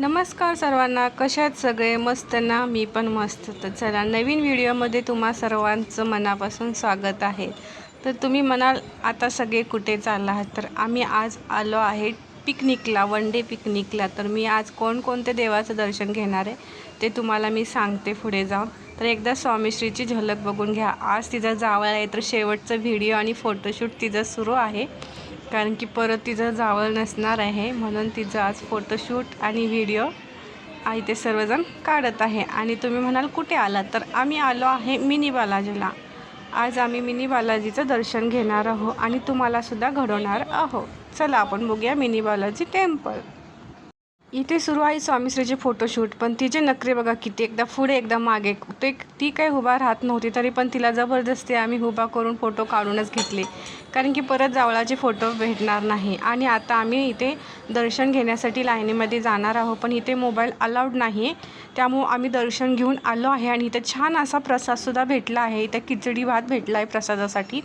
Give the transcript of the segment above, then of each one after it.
नमस्कार सर्वांना कशात सगळे? मस्त ना? मी पण मस्त. तर चला नवीन व्हिडिओमध्ये तुम्हा सर्वांचं मनापासून स्वागत आहे. तर तुम्ही म्हणाल आता सगळे कुठे चालला आहात? तर आम्ही आज आलो आहे पिकनिकला वन डे पिकनिकला. तर मी आज कोणकोणत्या देवाचं दर्शन घेणार आहे ते तुम्हाला मी सांगते पुढे जाऊन. तर एकदा स्वामीश्रीची झलक बघून घ्या. आज तिचा जावळ आहे तर शेवटचं व्हिडिओ आणि फोटोशूट तिचं सुरू आहे. कारण की परत तिचं जावळ नसणार आहे म्हणून तिचं आज फोटोशूट आणि व्हिडिओ इथे ते सर्वजण काढत आहे. आणि तुम्ही म्हणाल कुठे आलात? तर आम्ही आलो आहे मिनी बालाजीला. आज आम्ही मिनी बालाजीचं दर्शन घेणार आहोत आणि तुम्हालासुद्धा घडवणार आहोत. चला आपण बघूया मिनी बालाजी टेम्पल इथे सुरू आहे स्वामीश्रीचे फोटोशूट पण तिचे नखरे बघा किती एकदा पुढे एकदा मागे. ते ती काही उभा राहत नव्हती तरी पण तिला जबरदस्ती आम्ही उभा करून फोटो काढूनच घेतले. कारण की परत जावळाचे फोटो भेटणार नाही. आणि आता आम्ही इथे दर्शन घेण्यासाठी लाईनीमध्ये जाणार आहोत पण इथे मोबाईल अलाउड नाही. त्यामुळं आम्ही दर्शन घेऊन आलो आहे आणि इथं छान असा प्रसादसुद्धा भेटला आहे. इथं खिचडी भात भेटला आहे प्रसादासाठी.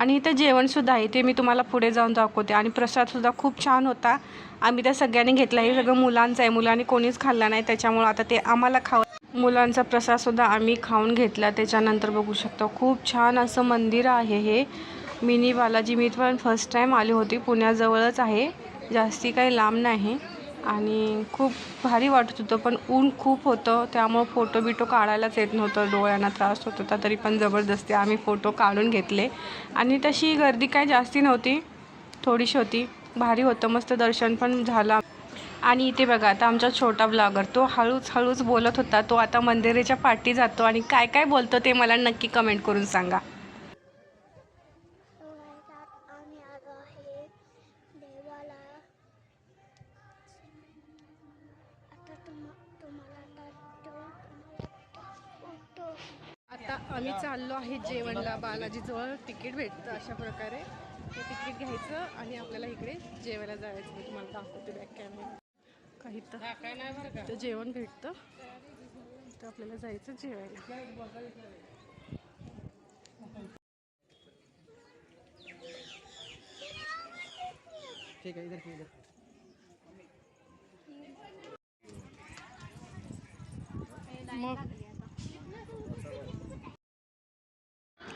आणि इथं जेवणसुद्धा आहे ते मी तुम्हाला पुढे जाऊन दाखवते. आणि प्रसादसुद्धा खूप छान होता. आम्ही त्या सगळ्यांनी घेतला हे सगळं मुलांचं आहे. मुलांनी कोणीच खाल्ला नाही. त्याच्यामुळं आता ते आम्हाला खाव मुलांचा प्रसादसुद्धा आम्ही खाऊन घेतला. त्याच्यानंतर बघू शकतो. खूप छान असं मंदिर आहे हे. मिनी बालाजी मी पण फर्स्ट टाईम आली होती. पुण्याजवळच आहे. जास्ती काही लांब नाही. आणि खूप भारी वाटत होतं. पण ऊन खूप होतं. त्यामुळं फोटो बिटो काढायलाच येत नव्हतं. डोळ्यांना त्रास होत होता. तरी पण जबरदस्ती आम्ही फोटो काढून घेतले. आणि तशी गर्दी काय जास्ती नव्हती. थोडीशी होती. भारी होतं. मस्त दर्शन पण झालं. आणि इथे बघा आता आमचा छोटा ब्लॉगर तो हळूच हळूच बोलत होता. तो आता मंदिराच्या पाठी जातो आणि काय काय बोलतो ते मला नक्की कमेंट करून सांगा. आता आता आम्ही चाललो आहे जेवणला. बालाजीजवळ तिकीट भेटतं अशा प्रकारे. ते तिकीट घ्यायचं आणि आपल्याला इकडे जेवायला जायचं. मी तुम्हाला दाखवते बॅक कॅमेरा काही तर. जेवण भेटतं. तर आपल्याला जायचं जेवायला. ठीक है इधर इधर. मग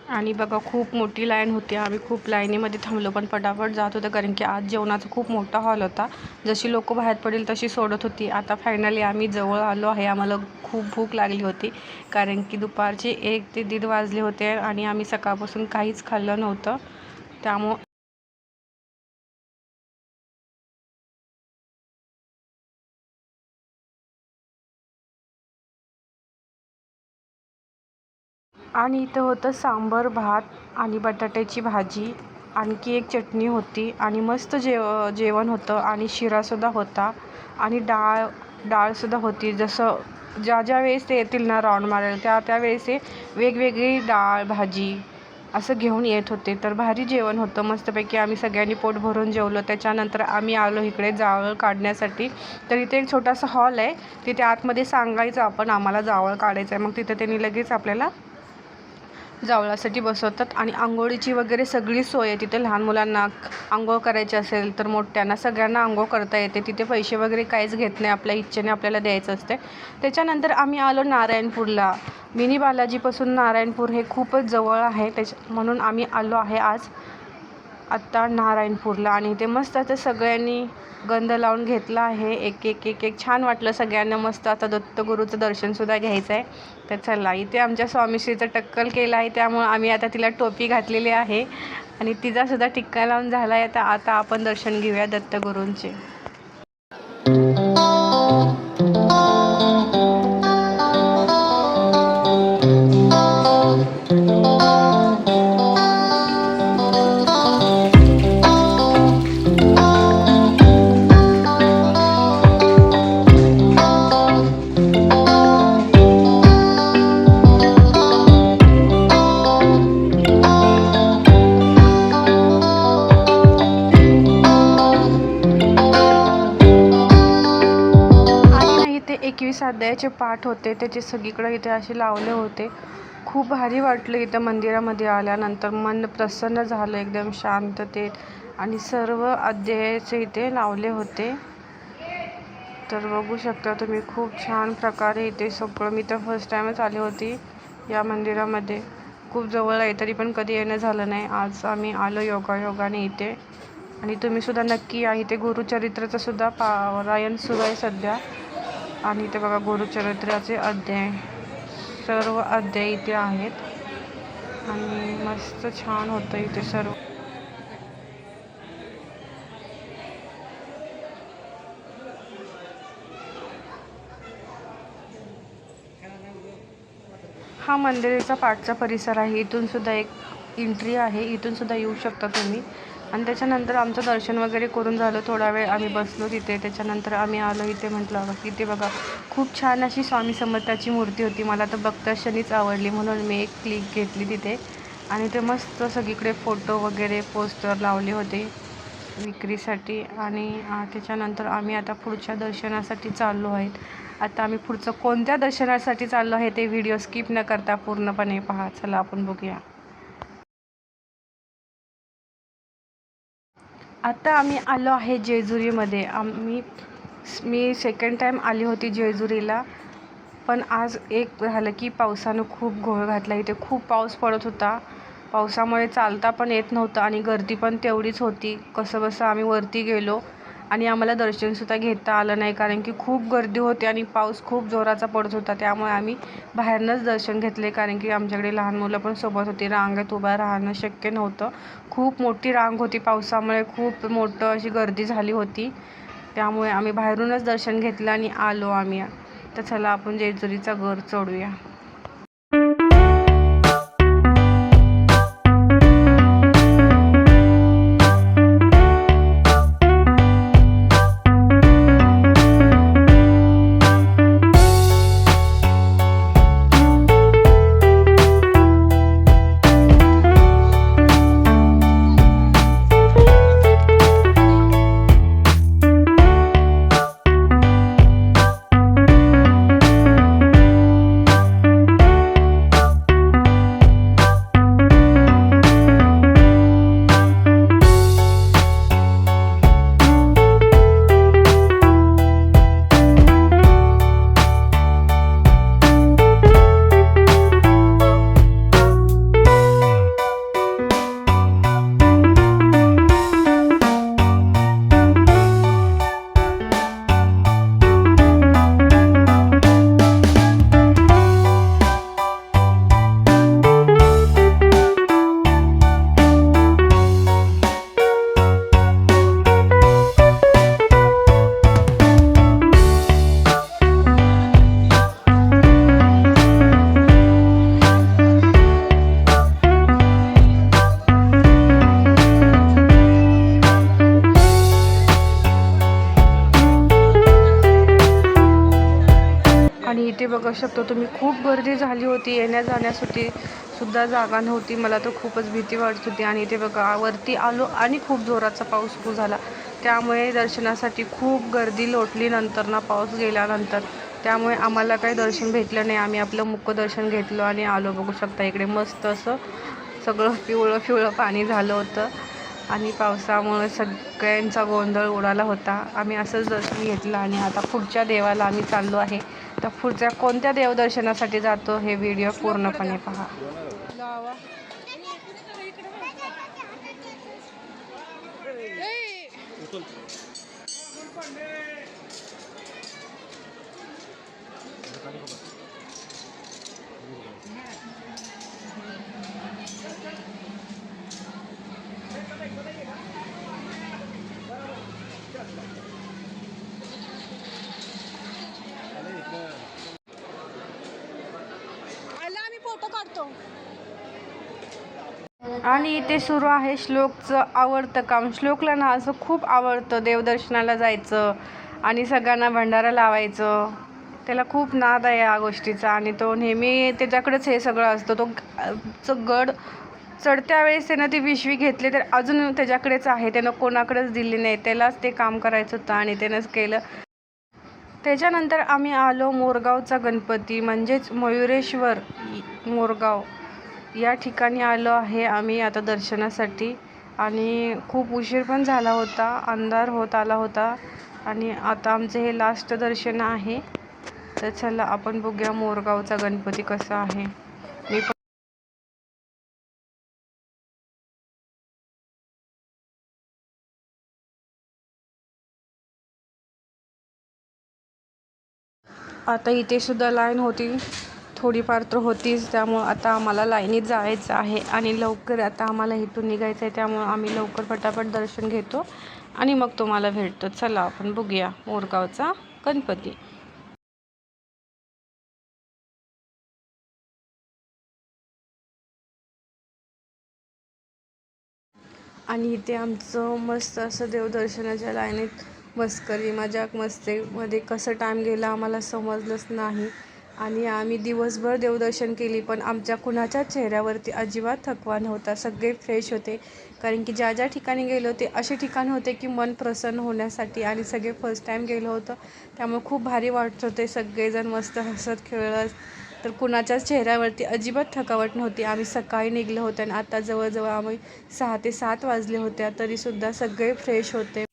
आणि बघा खूप मोठी लाईन होती. आम्ही खूप लाईनीमध्ये थांबलो पण पटापट जात होतं कारण की आज जेवणाचा खूप मोठा हॉल होता. जशी लोकं बाहेर पडेल तशी सोडत होती. आता फायनली आम्ही जवळ आलो आहे. आम्हाला खूप भूक लागली होती कारण की दुपारचे एक ते दीड वाजले होते आणि आम्ही सकाळपासून काहीच खाल्लं नव्हतं. त्यामुळं आणि इथं होतं सांबर भात आणि बटाट्याची भाजी. आणखी एक चटणी होती आणि मस्त जेव जेवण होतं आणि शिरासुद्धा होता. आणि डाळ डाळसुद्धा होती. जसं ज्या ज्या वेळेस ते येतील ना राऊंड मारायला त्या त्यावेळेस ते वेगवेगळी डाळ भाजी असं घेऊन येत होते. तर भारी जेवण होतं. मस्तपैकी आम्ही सगळ्यांनी पोट भरून जेवलो. त्याच्यानंतर आम्ही आलो इकडे जावळ काढण्यासाठी. तर इथे एक छोटासा हॉल आहे. तिथे आतमध्ये सांगायचं आपण आम्हाला जावळ काढायचं आहे. मग तिथे त्यांनी लगेच आपल्याला जावळासाठी बसवतात आणि आंघोळीची वगैरे सगळी सोय आहे. तिथे लहान मुलांना आंघोळ करायची असेल तर मोठ्यांना सगळ्यांना आंघोळ करता येते. तिथे पैसे वगैरे काहीच घेत नाही. आपल्या इच्छेने आपल्याला द्यायचं असते. त्याच्यानंतर आम्ही आलो नारायणपूरला. मिनी बालाजीपासून नारायणपूर हे खूपच जवळ आहे. त्याच्या म्हणून आम्ही आलो आहे आज. आत्ता नारायणपूरला आणि इथे मस्त आता सगळ्यांनी गंध लावून घेतला आहे. एक एक एक एक. छान वाटलं सगळ्यांना मस्त आता दत्तगुरूचं दर्शनसुद्धा घ्यायचं आहे. तर चला इथे आमच्या स्वामीश्रीचं टक्कल केलं आहे त्यामुळं आम्ही आता तिला टोपी घातलेली आहे. आणि तिचासुद्धा टिक्का लावून झाला आहे. तर आता आपण दर्शन घेऊया दत्तगुरूंचे. त्याचे पाठ होते त्याचे सगळीकडे इथे असे लावले होते खूप भारी वाटलं इथं मंदिरामध्ये आल्यानंतर. मन प्रसन्न झालं एकदम शांततेत. आणि सर्व अध्यायाचे इथे लावले होते. तर बघू शकता तुम्ही खूप छान प्रकारे इथे सगळं मी तर फर्स्ट टाईमच आले होती या मंदिरामध्ये. खूप जवळ आहे तरी पण कधी येणं झालं नाही. आज आम्ही आलो योगायोगाने इथे. आणि तुम्ही सुद्धा नक्की या. इथे गुरुचरित्राचं सुद्धा पारायण सुरू आहे सध्या. आणि इथे बघा गुरुचरित्राचे अध्याय. सर्व अध्याय इथे आहेत. आणि मस्त छान होतं इथे सर्व. हा मंदिराचा पाठचा परिसर आहे. इथून सुद्धा एक एंट्री आहे. इथून सुद्धा येऊ शकता तुम्ही. आणि त्याच्यानंतर आमचं दर्शन वगैरे करून झालं. थोडा वेळ आम्ही बसलो तिथे. त्याच्यानंतर आम्ही आलो इथे म्हटलं इथे बघा खूप छान अशी स्वामी समर्थाची मूर्ती होती. मला तर बघता क्षणीच आवडली. म्हणून मी एक क्लिक घेतली तिथे. आणि ते मस्त सगळीकडे फोटो वगैरे पोस्टर लावले होते विक्रीसाठी. आणि त्याच्यानंतर आम्ही आता पुढच्या दर्शनासाठी चाललो आहेत. आता आम्ही पुढचं कोणत्या दर्शनासाठी चाललो आहे ते व्हिडिओ स्किप न करता पूर्णपणे पहा. चला आपण बघूया. आता आम्ही आलो आहे जेजुरीमध्ये. आम्ही मी सेकंड टाईम आली होती जेजुरीला. पण आज एक झालं की पावसानं खूप घोळ घातला. इथे खूप पाऊस पडत होता. पावसामुळे चालता पण येत नव्हतं आणि गर्दी पण तेवढीच होती. कसं बसं आम्ही वरती गेलो. आणि आम्हाला दर्शनसुद्धा घेता आलं नाही कारण की खूप गर्दी होती आणि पाऊस खूप जोराचा पडत होता. त्यामुळे आम्ही बाहेरनंच दर्शन घेतले कारण की आमच्याकडे लहान मुलं पण सोबत होती. रांगेत उभं राहणं शक्य नव्हतं. खूप मोठी रांग होती पावसामुळे खूप मोठं अशी गर्दी झाली होती. त्यामुळे आम्ही बाहेरूनच दर्शन घेतलं आणि आलो आम्ही. तर चला आपण जेजुरीचा घर चढूया. शकतो. तुम्ही खूप गर्दी झाली होती येण्या जाण्यासाठी सुद्धा जागा नव्हती. मला तर खूपच भीती वाटत होती. आणि इथे बघा वरती आलो आणि खूप जोराचा पाऊस सुरू झाला. त्यामुळे दर्शनासाठी खूप गर्दी लोटली नंतर ना पाऊस गेल्यानंतर. त्यामुळे आम्हाला काही दर्शन भेटलं नाही. आम्ही आपलं मुखदर्शन घेतलं आणि आलो. बघू शकता इकडे मस्त असं सगळं पिवळं पिवळं पाणी झालं होतं. आणि पावसामुळे सगळ्यांचा गोंधळ उडाला होता. आम्ही असंच दर्शन घेतलं आणि आता पुढच्या देवाला आम्ही चाललो आहे. तर पुढच्या कोणत्या देवदर्शनासाठी जातो हे व्हिडिओ पूर्णपणे पहा. आणि इथे सुरू आहे श्लोकचं आवडतं काम. श्लोकला ना असं खूप आवडतं देवदर्शनाला जायचं आणि सगळ्यांना भंडारा लावायचं. त्याला खूप नाद आहे या गोष्टीचा आणि तो नेहमी त्याच्याकडेच हे सगळं असतं. तो च गड चढत्या वेळेस त्यानं ती पिशवी घेतली तर अजून त्याच्याकडेच आहे. त्यानं कोणाकडेच दिली नाही. त्यालाच ते काम करायचं होतं आणि त्यानंच केलं. त्याच्यानंतर आम्ही आलो मोरगावचा गणपती म्हणजेच मयुरेश्वर मोरगाव. या ठिकाणी आलो आहे आम्ही आता दर्शनासाठी. आणि खूप उशीर पण झाला होता अंधार होत आला होता. आणि आता आमचं हे लास्ट दर्शन आहे. तर चला आपण बघूया मोरगावचा गणपती कसा आहे. आता इथे सुद्धा लाईन होती. थोडीफार तर होतीच. त्यामुळं आता आम्हाला लाईनीत जायचं आहे आणि लवकर आता आम्हाला इथून निघायचं आहे. त्यामुळं आम्ही लवकर फटाफट दर्शन घेतो आणि मग तुम्हाला भेटतो. चला आपण बघूया मोरगावचा गणपती. आणि इथे आमचं मस्त असं देवदर्शनाच्या लाईनीत मस्करी मजाक मस्तीमध्ये कसं टाईम गेला आम्हाला समजलंच नाही. आणि आम्ही दिवसभर देवदर्शन केली पण आमच्या कुणाच्याच चेहऱ्यावरती अजिबात थकवा नव्हता. सगळे फ्रेश होते. कारण की ज्या ज्या ठिकाणी गेलो होते असे ठिकाण होते की मन प्रसन्न होण्यासाठी आणि सगळे फर्स्ट टाईम गेलो होतं. त्यामुळे खूप भारी वाटत होते. सगळेजण मस्त हसत खेळत. तर कुणाच्याच चेहऱ्यावरती अजिबात थकावट नव्हती. आम्ही सकाळी निघलो होतो आणि आता जवळजवळ आम्ही सहा ते सात वाजले होत्या तरीसुद्धा सगळे फ्रेश होते.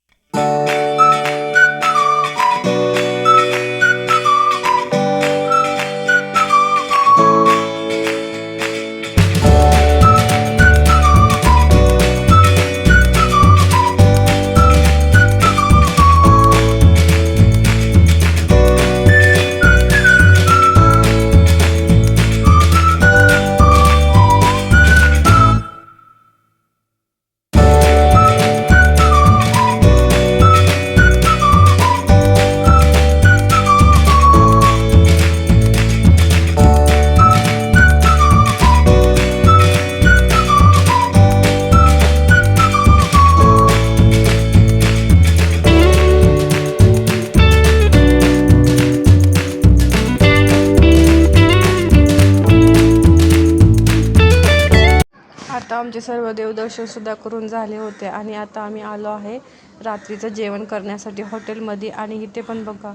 सर्व देवदर्शनसुद्धा करून झाले होते आणि आता आम्ही आलो आहे रात्रीचं जेवण करण्यासाठी हॉटेलमध्ये. आणि इथे पण बघा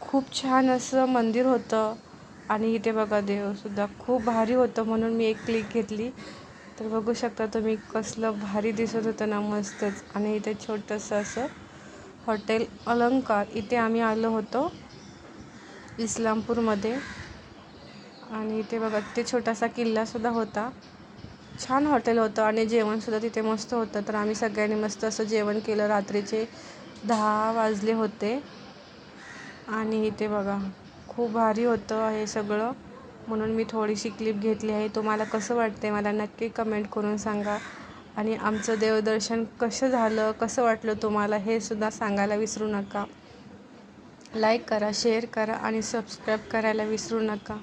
खूप छान असं मंदिर होतं. आणि इथे बघा देवसुद्धा खूप भारी होतं म्हणून मी एक क्लिक घेतली. तर बघू शकता तुम्ही कसलं भारी दिसत होतं ना मस्तच. आणि इथे छोटंसं असं हॉटेल अलंकार. इथे आम्ही आलो होतो इस्लामपूरमध्ये. आणि इथे बघा ते छोटासा किल्लासुद्धा होता. छान हॉटेल होतं आणि जेवणसुद्धा तिथे मस्त होतं. तर आम्ही सगळ्यांनी मस्त असं जेवण केलं. रात्रीचे दहा वाजले होते. आणि इथे बघा खूप भारी होतं हे सगळं. म्हणून मी थोडीशी क्लिप घेतली आहे. तुम्हाला कसं वाटते मला नक्की कमेंट करून सांगा. आणि आमचं देवदर्शन कसं झालं कसं वाटलं तुम्हाला हे सुद्धा सांगायला विसरू नका. लाईक करा शेअर करा आणि सबस्क्राईब करायला विसरू नका.